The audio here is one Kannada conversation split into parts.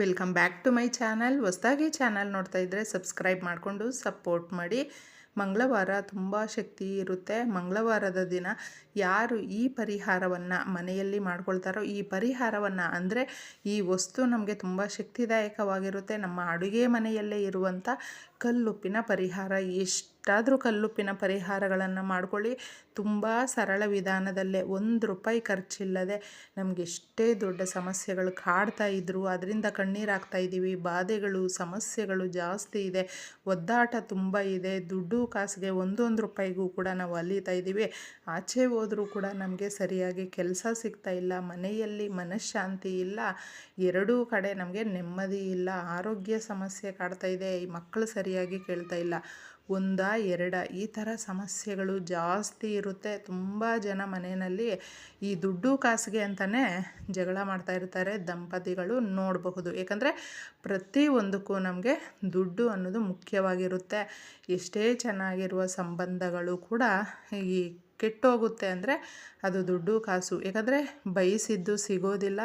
Welcome back to my channel ಹೊಸ್ದಾಗಿ ಚಾನಲ್ ನೋಡ್ತಾ ಇದ್ದರೆ ಸಬ್ಸ್ಕ್ರೈಬ್ ಮಾಡಿಕೊಂಡು ಸಪೋರ್ಟ್ ಮಾಡಿ. ಮಂಗಳವಾರ ತುಂಬ ಶಕ್ತಿ ಇರುತ್ತೆ. ಮಂಗಳವಾರದ ದಿನ ಯಾರು ಈ ಪರಿಹಾರವನ್ನು ಮನೆಯಲ್ಲಿ ಮಾಡ್ಕೊಳ್ತಾರೋ ಈ ಪರಿಹಾರವನ್ನು ಅಂದರೆ ಈ ವಸ್ತು ನಮಗೆ ತುಂಬ ಶಕ್ತಿದಾಯಕವಾಗಿರುತ್ತೆ. ನಮ್ಮ ಅಡುಗೆ ಮನೆಯಲ್ಲೇ ಇರುವಂಥ ಕಲ್ಲುಪ್ಪಿನ ಪರಿಹಾರ. ಎಷ್ಟಾದರೂ ಕಲ್ಲುಪ್ಪಿನ ಪರಿಹಾರಗಳನ್ನು ಮಾಡ್ಕೊಳ್ಳಿ. ತುಂಬ ಸರಳ ವಿಧಾನದಲ್ಲೇ ಒಂದು ರೂಪಾಯಿ ಖರ್ಚಿಲ್ಲದೆ ನಮಗೆ ಎಷ್ಟೇ ದೊಡ್ಡ ಸಮಸ್ಯೆಗಳು ಕಾಡ್ತಾ ಇದ್ದರು ಅದರಿಂದ ಕಣ್ಣೀರು ಹಾಕ್ತಾ ಇದ್ದೀವಿ. ಬಾಧೆಗಳು, ಸಮಸ್ಯೆಗಳು ಜಾಸ್ತಿ ಇದೆ. ಒದ್ದಾಟ ತುಂಬ ಇದೆ. ದುಡ್ಡು ಕಾಸಿಗೆ ಒಂದೊಂದು ರೂಪಾಯಿಗೂ ಕೂಡ ನಾವು ಅಲೀತಾ ಇದ್ದೀವಿ. ಆಚೆ ಹೋದರೂ ಕೂಡ ನಮಗೆ ಸರಿಯಾಗಿ ಕೆಲಸ ಸಿಗ್ತಾ ಇಲ್ಲ. ಮನೆಯಲ್ಲಿ ಮನಃಶಾಂತಿ ಇಲ್ಲ. ಎರಡೂ ಕಡೆ ನಮಗೆ ನೆಮ್ಮದಿ ಇಲ್ಲ. ಆರೋಗ್ಯ ಸಮಸ್ಯೆ ಕಾಡ್ತಾ ಇದೆ. ಈ ಮಕ್ಕಳು ಸರಿಯಾಗಿ ಕೇಳ್ತಾ ಇಲ್ಲ. ಒಂದ, ಎರಡ ಈ ಥರ ಸಮಸ್ಯೆಗಳು ಜಾಸ್ತಿ ಇರುತ್ತೆ. ತುಂಬ ಜನ ಮನೆಯಲ್ಲಿ ಈ ದುಡ್ಡು ಕಾಸಿಗೆ ಅಂತಲೇ ಜಗಳ ಮಾಡ್ತಾ ಇರ್ತಾರೆ ದಂಪತಿಗಳು ನೋಡಬಹುದು. ಏಕೆಂದರೆ ಪ್ರತಿಯೊಂದಕ್ಕೂ ನಮಗೆ ದುಡ್ಡು ಅನ್ನೋದು ಮುಖ್ಯವಾಗಿರುತ್ತೆ. ಎಷ್ಟೇ ಚೆನ್ನಾಗಿರುವ ಸಂಬಂಧಗಳು ಕೂಡ ಈ ಕೆಟ್ಟೋಗುತ್ತೆ ಅಂದರೆ ಅದು ದುಡ್ಡು ಕಾಸು ಯಾಕಂದರೆ ಬಯಸಿದ್ದು ಸಿಗೋದಿಲ್ಲ.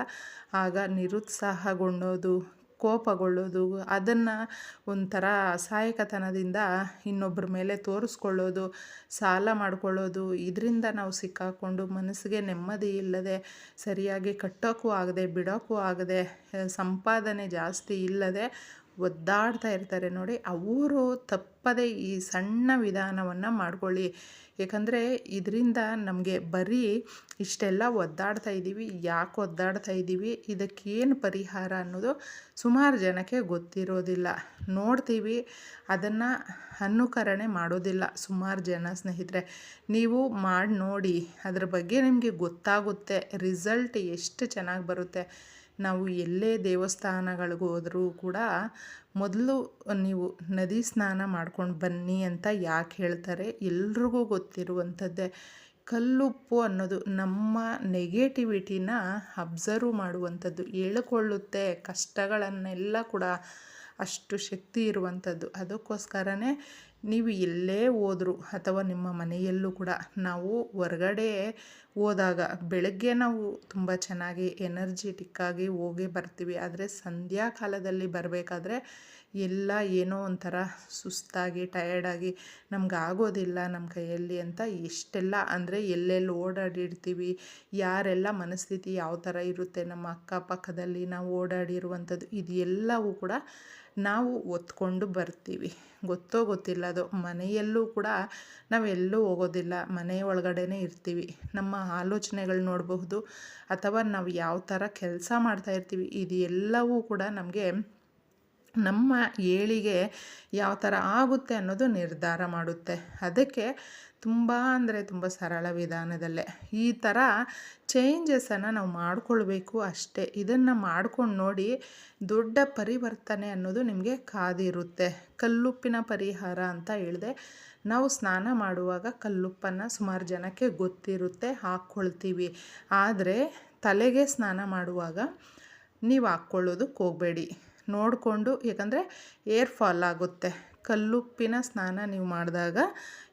ಆಗ ನಿರುತ್ಸಾಹಗೊಂಡೋದು ಕೋಪಗೊಳ್ಳೋದು, ಅದನ್ನು ಒಂಥರ ಅಸಹಾಯಕತನದಿಂದ ಇನ್ನೊಬ್ಬರ ಮೇಲೆ ತೋರಿಸ್ಕೊಳ್ಳೋದು, ಸಾಲ ಮಾಡ್ಕೊಳ್ಳೋದು, ಇದರಿಂದ ನಾವು ಸಿಕ್ಕಾಕೊಂಡು ಮನಸ್ಸಿಗೆ ನೆಮ್ಮದಿ ಇಲ್ಲದೆ, ಸರಿಯಾಗಿ ಕಟ್ಟೋಕ್ಕೂ ಆಗದೆ, ಬಿಡೋಕ್ಕೂ ಆಗದೆ, ಸಂಪಾದನೆ ಜಾಸ್ತಿ ಇಲ್ಲದೆ ಒದ್ದಾಡ್ತಾ ಇರ್ತಾರೆ ನೋಡಿ. ಅವರು ತಪ್ಪದೆ ಈ ಸಣ್ಣ ವಿಧಾನವನ್ನು ಮಾಡ್ಕೊಳ್ಳಿ. ಏಕೆಂದರೆ ಇದರಿಂದ ನಮಗೆ ಬರೀ ಇಷ್ಟೆಲ್ಲ ಒದ್ದಾಡ್ತಾ ಇದ್ದೀವಿ, ಯಾಕೆ ಒದ್ದಾಡ್ತಾ ಇದ್ದೀವಿ, ಇದಕ್ಕೇನು ಪರಿಹಾರ ಅನ್ನೋದು ಸುಮಾರು ಜನಕ್ಕೆ ಗೊತ್ತಿರೋದಿಲ್ಲ. ನೋಡ್ತೀವಿ, ಅದನ್ನು ಅನುಕರಣೆ ಮಾಡೋದಿಲ್ಲ ಸುಮಾರು ಜನ ಸ್ನೇಹಿತರೆ. ನೀವು ಮಾಡಿ ನೋಡಿ, ಅದ್ರ ಬಗ್ಗೆ ನಿಮಗೆ ಗೊತ್ತಾಗುತ್ತೆ, ರಿಸಲ್ಟ್ ಎಷ್ಟು ಚೆನ್ನಾಗಿ ಬರುತ್ತೆ. ನಾವು ಎಲ್ಲೇ ದೇವಸ್ಥಾನಗಳಿಗೆ ಹೋದರೂ ಕೂಡ ಮೊದಲು ನೀವು ನದಿ ಸ್ನಾನ ಮಾಡ್ಕೊಂಡು ಬನ್ನಿ ಅಂತ ಯಾಕೆ ಹೇಳ್ತಾರೆ? ಎಲ್ರಿಗೂ ಗೊತ್ತಿರುವಂಥದ್ದೇ. ಕಲ್ಲುಪ್ಪು ಅನ್ನೋದು ನಮ್ಮ ನೆಗೆಟಿವಿಟಿನ ಅಬ್ಸರ್ವ್ ಮಾಡುವಂಥದ್ದು, ಹೇಳ್ಕೊಳ್ಳುತ್ತೆ ಕಷ್ಟಗಳನ್ನೆಲ್ಲ ಕೂಡ ಅಷ್ಟು ಶಕ್ತಿ ಇರುವಂಥದ್ದು. ಅದಕ್ಕೋಸ್ಕರನೇ ನೀವು ಎಲ್ಲೇ ಹೋದರೂ ಅಥವಾ ನಿಮ್ಮ ಮನೆಯಲ್ಲೂ ಕೂಡ ನಾವು ಹೊರಗಡೆ ಹೋದಾಗ ಬೆಳಗ್ಗೆ ನಾವು ತುಂಬ ಚೆನ್ನಾಗಿ ಎನರ್ಜಿಟಿಕ್ಕಾಗಿ ಹೋಗಿ ಬರ್ತೀವಿ. ಆದರೆ ಸಂಧ್ಯಾ ಕಾಲದಲ್ಲಿ ಬರಬೇಕಾದ್ರೆ ಎಲ್ಲ ಏನೋ ಒಂಥರ ಸುಸ್ತಾಗಿ ಟಯರ್ಡಾಗಿ ನಮ್ಗೆ ಆಗೋದಿಲ್ಲ ನಮ್ಮ ಕೈಯಲ್ಲಿ ಅಂತ ಎಷ್ಟೆಲ್ಲ ಅಂದರೆ ಎಲ್ಲೆಲ್ಲಿ ಓಡಾಡಿರ್ತೀವಿ, ಯಾರೆಲ್ಲ ಮನಸ್ಥಿತಿ ಯಾವ ಥರ ಇರುತ್ತೆ, ನಮ್ಮ ಅಕ್ಕಪಕ್ಕದಲ್ಲಿ ನಾವು ಓಡಾಡಿರುವಂಥದ್ದು ಇದು ಕೂಡ ನಾವು ಒತ್ಕೊಂಡು ಬರ್ತೀವಿ. ಗೊತ್ತೋ ಗೊತ್ತಿಲ್ಲ, ಅದು ಮನೆಯಲ್ಲೂ ಕೂಡ ನಾವೆಲ್ಲೂ ಹೋಗೋದಿಲ್ಲ, ಮನೆ ಒಳಗಡೆನೇ ಇರ್ತೀವಿ. ನಮ್ಮ ಆಲೋಚನೆಗಳು ನೋಡಬಹುದು, ಅಥವಾ ನಾವು ಯಾವ ಥರ ಕೆಲಸ ಮಾಡ್ತಾ ಇರ್ತೀವಿ, ಇದು ಎಲ್ಲವೂ ಕೂಡ ನಮಗೆ ನಮ್ಮ ಏಳಿಗೆ ಯಾವ ಥರ ಆಗುತ್ತೆ ಅನ್ನೋದು ನಿರ್ಧಾರ ಮಾಡುತ್ತೆ. ಅದಕ್ಕೆ ತುಂಬ ಅಂದರೆ ತುಂಬ ಸರಳ ವಿಧಾನದಲ್ಲೇ. ಈ ಥರ ಚೇಂಜಸನ್ನು ನಾವು ಮಾಡಿಕೊಳ್ಬೇಕು ಅಷ್ಟೇ. ಇದನ್ನು ಮಾಡ್ಕೊಂಡು ನೋಡಿ ದೊಡ್ಡ ಪರಿವರ್ತನೆ ಅನ್ನೋದು ನಿಮಗೆ ಕಾದಿರುತ್ತೆ. ಕಲ್ಲುಪ್ಪಿನ ಪರಿಹಾರ ಅಂತ ಹೇಳಿದೆ, ನಾವು ಸ್ನಾನ ಮಾಡುವಾಗ ಕಲ್ಲುಪ್ಪನ್ನು ಸುಮಾರು ಜನಕ್ಕೆ ಗೊತ್ತಿರುತ್ತೆ, ಹಾಕ್ಕೊಳ್ತೀವಿ. ಆದರೆ ತಲೆಗೆ ಸ್ನಾನ ಮಾಡುವಾಗ ನೀವು ಹಾಕ್ಕೊಳ್ಳೋದಕ್ಕೆ ಹೋಗಬೇಡಿ. ನೋಡಿಕೊಂಡು, ಯಾಕಂದರೆ ಏರ್ ಫಾಲ್ ಆಗುತ್ತೆ. ಕಲ್ಲುಪ್ಪಿನ ಸ್ನಾನ ನೀವು ಮಾಡಿದಾಗ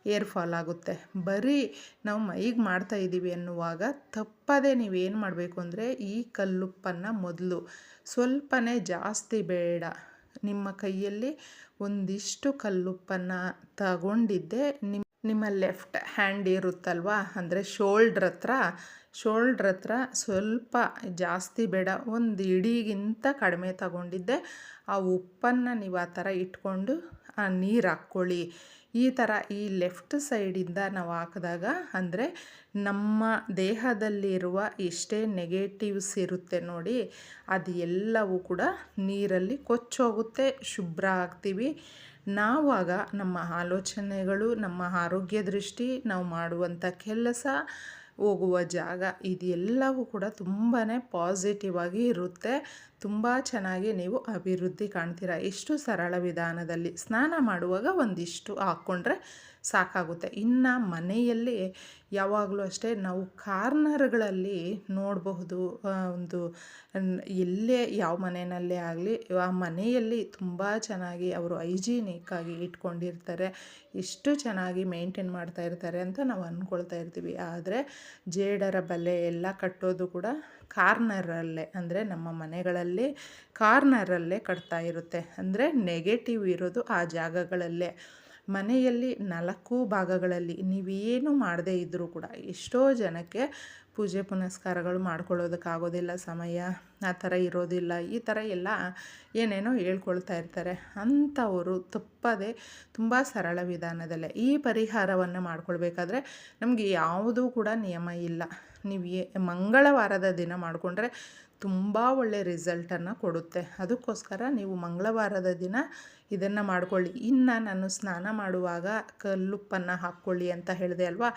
ಏರ್ ಫಾಲ್ ಆಗುತ್ತೆ. ಬರೀ ನಾವು ಮೈಗೆ ಮಾಡ್ತಾ ಇದ್ದೀವಿ ಅನ್ನುವಾಗ ತಪ್ಪದೇ ನೀವೇನು ಮಾಡಬೇಕು ಅಂದರೆ ಈ ಕಲ್ಲುಪ್ಪನ್ನು ಮೊದಲು ಸ್ವಲ್ಪನೇ ಜಾಸ್ತಿ ಬೇಡ. ನಿಮ್ಮ ಕೈಯಲ್ಲಿ ಒಂದಿಷ್ಟು ಕಲ್ಲುಪ್ಪನ್ನು ತಗೊಂಡಿದ್ದೆ. ನಿಮ್ಮ ನಿಮ್ಮ ಲೆಫ್ಟ್ ಹ್ಯಾಂಡ್ ಇರುತ್ತಲ್ವಾ? ಅಂದರೆ ಶೋಲ್ಡ್ರ್ ಹತ್ರ. ಶೋಲ್ಡ್ರ್ ಹತ್ರ ಸ್ವಲ್ಪ ಜಾಸ್ತಿ ಬೇಡ. ಒಂದು ಇಡಿಗಿಂತ ಕಡಿಮೆ ತಗೊಂಡಿದ್ದೆ. ಆ ಉಪ್ಪನ್ನು ನೀವು ಆ ಥರ ಇಟ್ಕೊಂಡು ನೀರು ಹಾಕ್ಕೊಳ್ಳಿ. ಈ ಥರ ಈ ಲೆಫ್ಟ್ ಸೈಡಿಂದ ನಾವು ಹಾಕಿದಾಗ ಅಂದರೆ ನಮ್ಮ ದೇಹದಲ್ಲಿರುವ ಎಷ್ಟೇ ನೆಗೆಟಿವ್ಸ್ ಇರುತ್ತೆ ನೋಡಿ, ಅದು ಎಲ್ಲವೂ ಕೂಡ ನೀರಲ್ಲಿ ಕೊಚ್ಚೋಗುತ್ತೆ, ಶುಭ್ರ ಆಗ್ತೀವಿ. ನಾವಾಗ ನಮ್ಮ ಆಲೋಚನೆಗಳು, ನಮ್ಮ ಆರೋಗ್ಯ ದೃಷ್ಟಿ, ನಾವು ಮಾಡುವಂಥ ಕೆಲಸ ಹೋಗುವ ಜಾಗ ಇದೆಲ್ಲವೂ ಕೂಡ ತುಂಬಾ ಪಾಸಿಟಿವ್ ಆಗಿ ಇರುತ್ತೆ. ತುಂಬ ಚೆನ್ನಾಗಿ ನೀವು ಅಭಿವೃದ್ಧಿ ಕಾಣ್ತೀರ. ಎಷ್ಟು ಸರಳ ವಿಧಾನದಲ್ಲಿ ಸ್ನಾನ ಮಾಡುವಾಗ ಒಂದಿಷ್ಟು ಹಾಕ್ಕೊಂಡ್ರೆ ಸಾಕಾಗುತ್ತೆ. ಇನ್ನು ಮನೆಯಲ್ಲಿ ಯಾವಾಗಲೂ ಅಷ್ಟೇ ನಾವು ಕಾರ್ನರ್ಗಳಲ್ಲಿ ನೋಡಬಹುದು. ಒಂದು ಎಲ್ಲೇ ಯಾವ ಮನೆಯಲ್ಲೇ ಆಗಲಿ, ಆ ಮನೆಯಲ್ಲಿ ತುಂಬ ಚೆನ್ನಾಗಿ ಅವರು ಹೈಜೀನಿಕ್ಕಾಗಿ ಇಟ್ಕೊಂಡಿರ್ತಾರೆ. ಎಷ್ಟು ಚೆನ್ನಾಗಿ ಮೇಂಟೈನ್ ಮಾಡ್ತಾ ಇರ್ತಾರೆ ಅಂತ ನಾವು ಅಂದ್ಕೊಳ್ತಾ ಇರ್ತೀವಿ. ಆದರೆ ಜೇಡರ ಬಲೆ ಎಲ್ಲ ಕಟ್ಟೋದು ಕೂಡ ಕಾರ್ನರಲ್ಲೇ, ಅಂದರೆ ನಮ್ಮ ಮನೆಗಳಲ್ಲಿ ಕಾರ್ನರಲ್ಲೇ ಕಟ್ತಾ ಇರುತ್ತೆ. ಅಂದರೆ ನೆಗೆಟಿವ್ ಇರೋದು ಆ ಜಾಗಗಳಲ್ಲೇ. ಮನೆಯಲ್ಲಿ ನಾಲ್ಕು ಭಾಗಗಳಲ್ಲಿ ನೀವೇನು ಮಾಡದೇ ಇದ್ದರೂ ಕೂಡ ಎಷ್ಟೋ ಜನಕ್ಕೆ ಪೂಜೆ ಪುನಸ್ಕಾರಗಳು ಮಾಡ್ಕೊಳ್ಳೋದಕ್ಕಾಗೋದಿಲ್ಲ, ಸಮಯ ಆ ಥರ ಇರೋದಿಲ್ಲ, ಈ ಥರ ಎಲ್ಲ ಏನೇನೋ ಹೇಳ್ಕೊಳ್ತಾ ಇರ್ತಾರೆ. ಅಂಥವರು ತಪ್ಪದೆ ತುಂಬ ಸರಳ ವಿಧಾನದಲ್ಲೇ ಈ ಪರಿಹಾರವನ್ನು ಮಾಡ್ಕೊಳ್ಬೇಕಾದ್ರೆ ನಮಗೆ ಯಾವುದೂ ಕೂಡ ನಿಯಮ ಇಲ್ಲ. ನೀವು ಮಂಗಳವಾರದ ದಿನ ಮಾಡಿಕೊಂಡ್ರೆ ತುಂಬ ಒಳ್ಳೆಯ ರಿಸಲ್ಟನ್ನು ಕೊಡುತ್ತೆ. ಅದಕ್ಕೋಸ್ಕರ ನೀವು ಮಂಗಳವಾರದ ದಿನ ಇದನ್ನು ಮಾಡ್ಕೊಳ್ಳಿ. ಇನ್ನು ನಾನು ಸ್ನಾನ ಮಾಡುವಾಗ ಕಲ್ಲುಪ್ಪನ್ನು ಹಾಕ್ಕೊಳ್ಳಿ ಅಂತ ಹೇಳಿದೆ ಅಲ್ವಾ?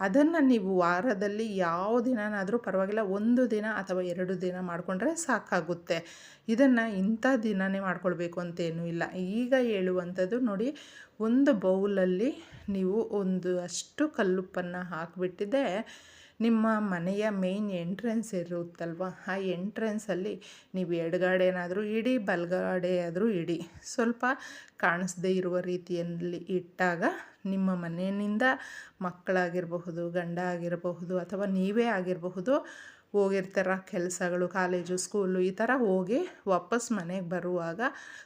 ಅದನ್ನು ನೀವು ವಾರದಲ್ಲಿ ಯಾವ ದಿನನಾದರೂ ಪರವಾಗಿಲ್ಲ, ಒಂದು ದಿನ ಅಥವಾ ಎರಡು ದಿನ ಮಾಡಿಕೊಂಡ್ರೆ ಸಾಕಾಗುತ್ತೆ. ಇದನ್ನು ಇಂಥ ದಿನನೇ ಮಾಡ್ಕೊಳ್ಬೇಕು ಅಂತೇನೂ ಇಲ್ಲ. ಈಗ ಹೇಳುವಂಥದ್ದು ನೋಡಿ, ಒಂದು ಬೌಲಲ್ಲಿ ನೀವು ಒಂದು ಅಷ್ಟು ಕಲ್ಲುಪ್ಪನ್ನು ಹಾಕಿಬಿಟ್ಟಿದ್ದೆ ನಿಮ್ಮ ಮನೆಯ ಮೇಯ್ನ್ ಎಂಟ್ರೆನ್ಸ್ ಇರುತ್ತಲ್ವ? ಆ ಎಂಟ್ರೆನ್ಸಲ್ಲಿ ನೀವು ಎಡಗಡೆನಾದರೂ ಇಡಿ ಬಲಗಡೆ ಆದರೂ ಇಡಿ. ಸ್ವಲ್ಪ ಕಾಣಿಸ್ದೇ ಇರುವ ರೀತಿಯಲ್ಲಿ ಇಟ್ಟಾಗ ನಿಮ್ಮ ಮನೆಯಿಂದ ಮಕ್ಕಳಾಗಿರಬಹುದು, ಗಂಡ ಆಗಿರಬಹುದು ಅಥವಾ ನೀವೇ ಆಗಿರಬಹುದು ಹೋಗಿರ್ತಾರ ಕೆಲಸಗಳು, ಕಾಲೇಜು, ಸ್ಕೂಲು, ಈ ಥರ ಹೋಗಿ ವಾಪಸ್ ಮನೆಗೆ ಬರುವಾಗ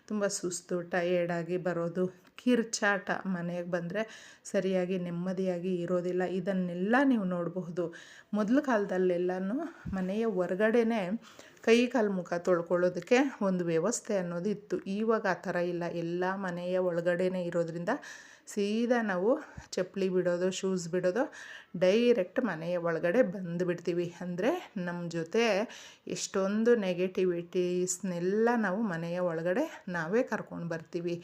ತುಂಬ ಸುಸ್ತು ಟಯರ್ಡಾಗಿ ಬರೋದು, ಕಿರ್ಚಾಟ ಮನೆಗೆ ಬಂದರೆ ಸರಿಯಾಗಿ ನೆಮ್ಮದಿಯಾಗಿ ಇರೋದಿಲ್ಲ. ಇದನ್ನೆಲ್ಲ ನೀವು ನೋಡಬಹುದು. ಮೊದಲು ಕಾಲದಲ್ಲೆಲ್ಲನೂ ಮನೆಯ ಹೊರ್ಗಡೆನೇ ಕೈ ಕಾಲು ಮುಖ ತೊಳ್ಕೊಳ್ಳೋದಕ್ಕೆ ಒಂದು ವ್ಯವಸ್ಥೆ ಅನ್ನೋದು ಇತ್ತು ಇವಾಗ ಆ ಥರ ಇಲ್ಲ. ಎಲ್ಲ ಮನೆಯ ಒಳಗಡೆನೇ ಇರೋದ್ರಿಂದ ಸೀದಾ ನಾವು ಚಪ್ಪಲಿ ಬಿಡೋದು, ಶೂಸ್ ಬಿಡೋದು ಡೈರೆಕ್ಟ್ ಮನೆಯ ಒಳಗಡೆ ಬಂದುಬಿಡ್ತೀವಿ ಅಂದರೆ ನಮ್ಮ ಜೊತೆ ಎಷ್ಟೊಂದು ನೆಗೆಟಿವಿಟೀಸ್ನೆಲ್ಲ ನಾವು ಮನೆಯ ಒಳಗಡೆ ನಾವೇ ಕರ್ಕೊಂಡು ಬರ್ತೀವಿ.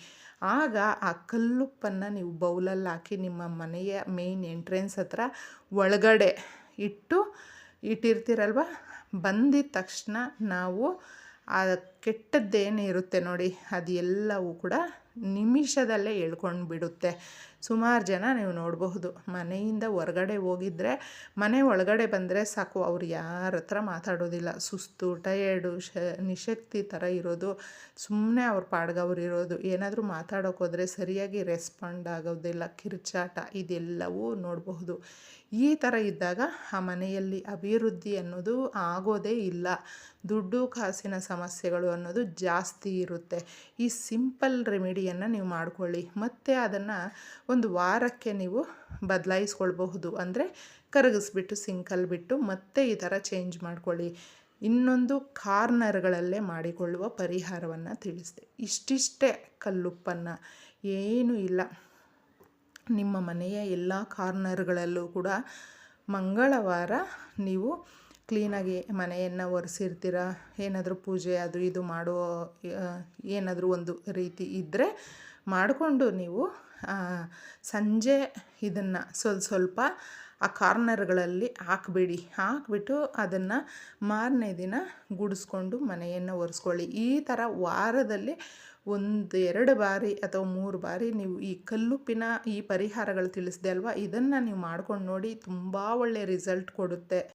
ಆಗ ಆ ಕಲ್ಲುಪ್ಪನ್ನು ನೀವು ಬೌಲಲ್ಲಿ ಹಾಕಿ ನಿಮ್ಮ ಮನೆಯ ಮೇಯ್ನ್ ಎಂಟ್ರೆನ್ಸ್ ಹತ್ರ ಒಳಗಡೆ ಇಟ್ಟು ಇಟ್ಟಿರ್ತೀರಲ್ವ? ಬಂದಿದ ತಕ್ಷಣ ನಾವು ಆ ಕೆಟ್ಟದ್ದೇನು ಇರುತ್ತೆ ನೋಡಿ ಅದು ಎಲ್ಲವೂ ಕೂಡ ನಿಮಿಷದಲ್ಲೇ ಎಳ್ಕೊಂಡು ಬಿಡುತ್ತೆ ಸುಮಾರು ಜನ ನೀವು ನೋಡಬಹುದು. ಮನೆಯಿಂದ ಹೊರಗಡೆ ಹೋಗಿದ್ರೆ, ಮನೆ ಒಳಗಡೆ ಬಂದರೆ ಸಾಕು, ಅವ್ರು ಯಾರ ಹತ್ರ ಮಾತಾಡೋದಿಲ್ಲ. ಸುಸ್ತು, ಟಯರ್ಡು, ಶ, ನಿಶಕ್ತಿ ಥರ ಇರೋದು. ಸುಮ್ಮನೆ ಅವ್ರ ಪಾಡ್ಗವ್ರು ಇರೋದು. ಏನಾದರೂ ಮಾತಾಡೋಕ್ಕೋದ್ರೆ ಸರಿಯಾಗಿ ರೆಸ್ಪಾಂಡ್ ಆಗೋದಿಲ್ಲ. ಕಿರ್ಚಾಟ, ಇದೆಲ್ಲವೂ ನೋಡಬಹುದು. ಈ ಥರ ಇದ್ದಾಗ ಆ ಮನೆಯಲ್ಲಿ ಅಭಿವೃದ್ಧಿ ಅನ್ನೋದು ಆಗೋದೇ ಇಲ್ಲ. ದುಡ್ಡು, ಕಾಸಿನ ಸಮಸ್ಯೆಗಳು ಅನ್ನೋದು ಜಾಸ್ತಿ ಇರುತ್ತೆ. ಈ ಸಿಂಪಲ್ ರೆಮಿಡಿಯನ್ನು ನೀವು ಮಾಡ್ಕೊಳ್ಳಿ. ಮತ್ತು ಅದನ್ನು ಒಂದು ವಾರಕ್ಕೆ ನೀವು ಬದಲಾಯಿಸ್ಕೊಳ್ಬಹುದು. ಅಂದರೆ ಕರಗಿಸ್ಬಿಟ್ಟು ಸಿಂಕಲ್ಲಿ ಬಿಟ್ಟು ಮತ್ತೆ ಈ ಥರ ಚೇಂಜ್ ಮಾಡ್ಕೊಳ್ಳಿ. ಇನ್ನೊಂದು ಕಾರ್ನರ್ಗಳಲ್ಲೇ ಮಾಡಿಕೊಳ್ಳುವ ಪರಿಹಾರವನ್ನು ತಿಳಿಸಿದೆ. ಇಷ್ಟಿಷ್ಟೇ ಕಲ್ಲುಪ್ಪನ್ನು. ಏನೂ ಇಲ್ಲ. ನಿಮ್ಮ ಮನೆಯ ಎಲ್ಲ ಕಾರ್ನರ್ಗಳಲ್ಲೂ ಕೂಡ ಮಂಗಳವಾರ ನೀವು ಕ್ಲೀನಾಗಿ ಮನೆಯನ್ನು ಒರೆಸಿರ್ತೀರ? ಏನಾದರೂ ಪೂಜೆ ಅದು ಇದು ಮಾಡೋ ಏನಾದರೂ ಒಂದು ರೀತಿ ಇದ್ದರೆ ಮಾಡಿಕೊಂಡು ನೀವು ಸಂಜೆ ಇದನ್ನು ಸ್ವಲ್ಪ ಸ್ವಲ್ಪ ಆ ಕಾರ್ನರ್ಗಳಲ್ಲಿ ಹಾಕ್ಬೇಡಿ. ಹಾಕ್ಬಿಟ್ಟು ಅದನ್ನು ಮಾರನೇ ದಿನ ಗುಡಿಸ್ಕೊಂಡು ಮನೆಯನ್ನು ಒರೆಸ್ಕೊಳ್ಳಿ. ಈ ಥರ ವಾರದಲ್ಲಿ ಒಂದು ಎರಡು ಬಾರಿ ಅಥವಾ ಮೂರು ಬಾರಿ ನೀವು ಈ ಕಲ್ಲುಪ್ಪಿನ ಈ ಪರಿಹಾರಗಳು ತಿಳಿಸಿದೆ ಅಲ್ವಾ? ಇದನ್ನು ನೀವು ಮಾಡ್ಕೊಂಡು ನೋಡಿ ತುಂಬ ಒಳ್ಳೆಯ ರಿಸಲ್ಟ್ ಕೊಡುತ್ತೆ.